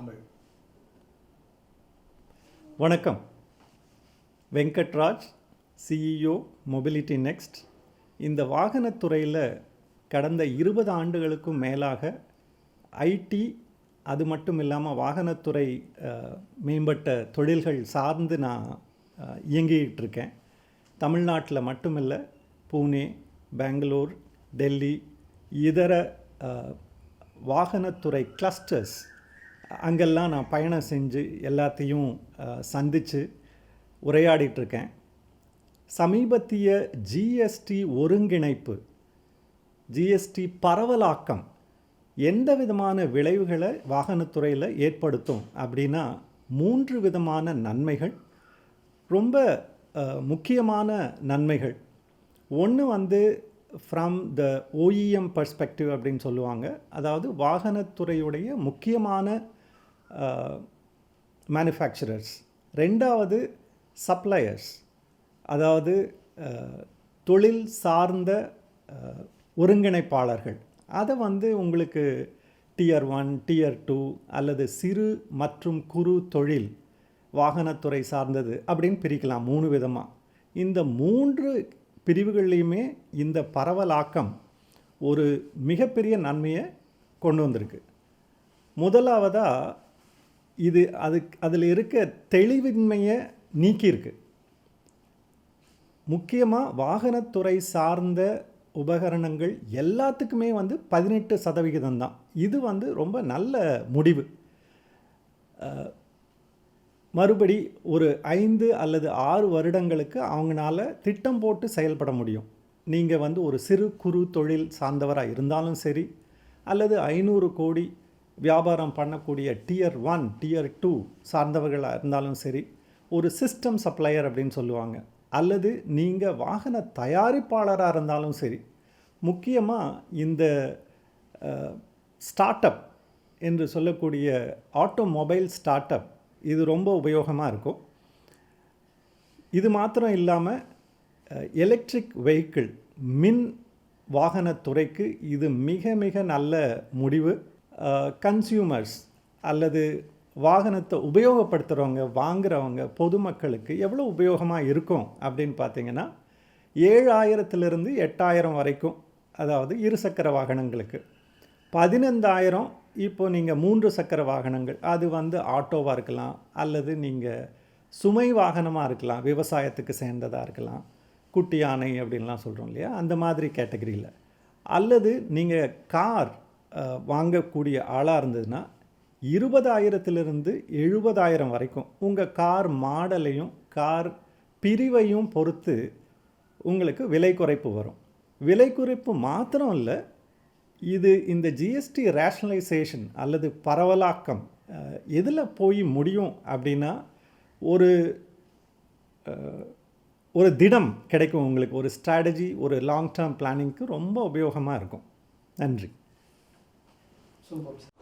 தமிழ். வணக்கம். Venkatraj CEO mobility next இந்த வாகனத்துறையில் கடந்த இருபது ஆண்டுகளுக்கும் மேலாக ஐடி அது மட்டும் இல்லாமல் வாகனத்துறை மேம்பட்ட தொழில்கள் சார்ந்து நான் அஹ், இருக்கேன். தமிழ்நாட்டில் மட்டுமில்லை பூனே பெங்களூர் டெல்லி இதர வாகனத்துறை கிளஸ்டர்ஸ் அங்கெல்லாம் நான் பயணம் செஞ்சு எல்லாத்தையும் சந்தித்து உரையாடிட்டுருக்கேன். சமீபத்திய ஜிஎஸ்டி ஒருங்கிணைப்பு ஜிஎஸ்டி பரவலாக்கம் எந்த விதமான விளைவுகளை வாகனத்துறையில் ஏற்படுத்தும் அப்படின்னா மூன்று விதமான நன்மைகள் ரொம்ப முக்கியமான நன்மைகள். ஒன்று வந்து ஃப்ரம் த ஓஇஎம் பர்ஸ்பெக்டிவ் அப்படின்னு சொல்லுவாங்க. அதாவது வாகனத்துறையுடைய முக்கியமான Uh, மேனுஃபேக்சரர்ஸ் ரெண்டாவது சப்ளையர்ஸ் அதாவது uh, தொழில் சார்ந்த uh, ஒருங்கிணைப்பாளர்கள். அதை வந்து உங்களுக்கு டியர் ஒன் டியர் டூ அல்லது சிறு மற்றும் குறு தொழில் வாகனத்துறை சார்ந்தது அப்படின்னு பிரிக்கலாம் மூணு விதமாக இந்த மூன்று பிரிவுகள்லையுமே இந்த பரவலாக்கம் ஒரு மிகப்பெரிய நன்மையை கொண்டு வந்திருக்கு. முதலாவதாக இது அது அதில் இருக்க தெளிவின்மையை நீக்கியிருக்கு. முக்கியமாக வாகனத்துறை சார்ந்த உபகரணங்கள் எல்லாத்துக்குமே வந்து பதினெட்டு சதவிகிதம் தான். இது வந்து ரொம்ப நல்ல முடிவு. மறுபடி ஒரு ஐந்து அல்லது ஆறு வருடங்களுக்கு அவங்களால திட்டம் போட்டு செயல்பட முடியும். நீங்கள் வந்து ஒரு சிறு குறு தொழில் சார்ந்தவராக இருந்தாலும் சரி அல்லது ஐநூறு கோடி வியாபாரம் பண்ணக்கூடிய டியர் ஒன் டியர் டூ சார்ந்தவர்களாக இருந்தாலும் சரி ஒரு சிஸ்டம் சப்ளையர் அப்படின்னு சொல்லுவாங்க. அல்லது நீங்கள் வாகன தயாரிப்பாளராக இருந்தாலும் சரி முக்கியமாக இந்த ஸ்டார்ட் அப் என்று சொல்லக்கூடிய ஆட்டோமொபைல் ஸ்டார்ட் அப் இது ரொம்ப உபயோகமாக இருக்கும். இது மாத்திரம் இல்லாமல் எலக்ட்ரிக் வெஹிக்கிள் மின் வாகனத்துறைக்கு இது மிக மிக நல்ல முடிவு. கன்சியூமர்ஸ் அல்லது வாகனத்தை உபயோகப்படுத்துகிறவங்க வாங்குறவங்க பொதுமக்களுக்கு எவ்வளோ உபயோகமாக இருக்கும் அப்படின்னு பார்த்தீங்கன்னா ஏழாயிரத்துலேருந்து எட்டாயிரம் வரைக்கும் அதாவது இருசக்கர வாகனங்களுக்கு. பதினைந்தாயிரம் இப்போ நீங்கள் மூன்று சக்கர வாகனங்கள். அது வந்து ஆட்டோவாக இருக்கலாம் அல்லது நீங்கள் சுமை வாகனமாக இருக்கலாம் விவசாயத்துக்கு சேர்ந்ததாக இருக்கலாம் குட்டி யானை அப்படின்லாம் சொல்கிறோம் இல்லையா? அந்த மாதிரி கேட்டகரியில். அல்லது நீங்கள் கார் வாங்கக்கூடிய ஆளாக இருந்ததுன்னா இருபதாயிரத்திலிருந்து எழுபதாயிரம் வரைக்கும் உங்கள் கார் மாடலையும் கார் பிரிவையும் பொறுத்து உங்களுக்கு விலை குறைப்பு வரும். விலை குறைப்பு மாத்திரம் இல்லை இது இந்த ஜிஎஸ்டி ரேஷனலைசேஷன் அல்லது பரவலாக்கம் எதில் போய் முடியும் அப்படின்னா ஒரு ஒரு திடம் கிடைக்கும் உங்களுக்கு ஒரு ஸ்ட்ராட்டஜி ஒரு லாங் டேர்ம் பிளானிங்க்கு ரொம்ப உபயோகமாக இருக்கும். நன்றி. 中国。